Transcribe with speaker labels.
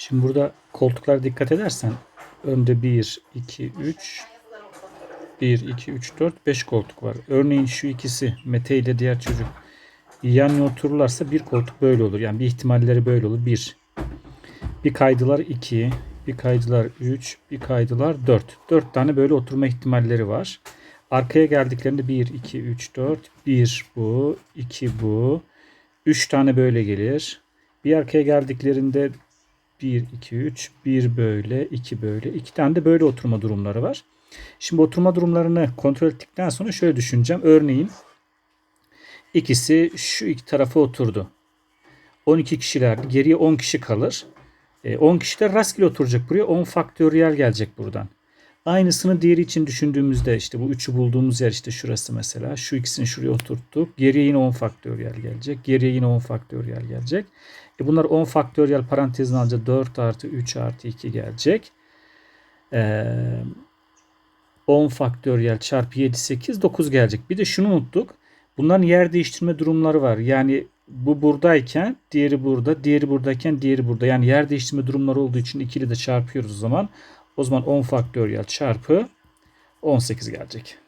Speaker 1: Şimdi burada koltuklara dikkat edersen önde 1, 2, 3, 1, 2, 3, 4, 5 koltuk var. Örneğin şu ikisi Mete ile diğer çocuk yan yana otururlarsa bir koltuk böyle olur. Yani bir ihtimalleri böyle olur. 1. Bir kaydılar 2, bir kaydılar 3, bir kaydılar 4. 4 tane böyle oturma ihtimalleri var. Arkaya geldiklerinde 1, 2, 3, 4. 1 bu, 2 bu. 3 tane böyle gelir. Bir arkaya geldiklerinde 1, 2, 3, 1 böyle, 2 böyle. 2 tane de böyle oturma durumları var. Şimdi oturma durumlarını kontrol ettikten sonra şöyle düşüneceğim. Örneğin ikisi şu iki tarafa oturdu. 12 kişilerdi. Geriye 10 kişi kalır. E, 10 kişi de rastgele oturacak buraya. 10 faktöriyel gelecek buradan. Aynısını diğeri için düşündüğümüzde işte bu üçü bulduğumuz yer işte şurası mesela. Şu ikisini şuraya oturttuk. Geriye yine 10 faktöriyel gelecek. Geriye yine 10 faktöriyel gelecek. E bunlar 10 faktöriyel parantezin alınca 4 artı 3 artı 2 gelecek. Ee, 10 faktöriyel çarpı 7 8 9 gelecek. Bir de şunu unuttuk. Bunların yer değiştirme durumları var. Yani bu buradayken diğeri burada, diğeri buradayken diğeri burada. Yani yer değiştirme durumları olduğu için ikili de çarpıyoruz o zaman. O zaman 10 faktöriyel çarpı 18 gelecek.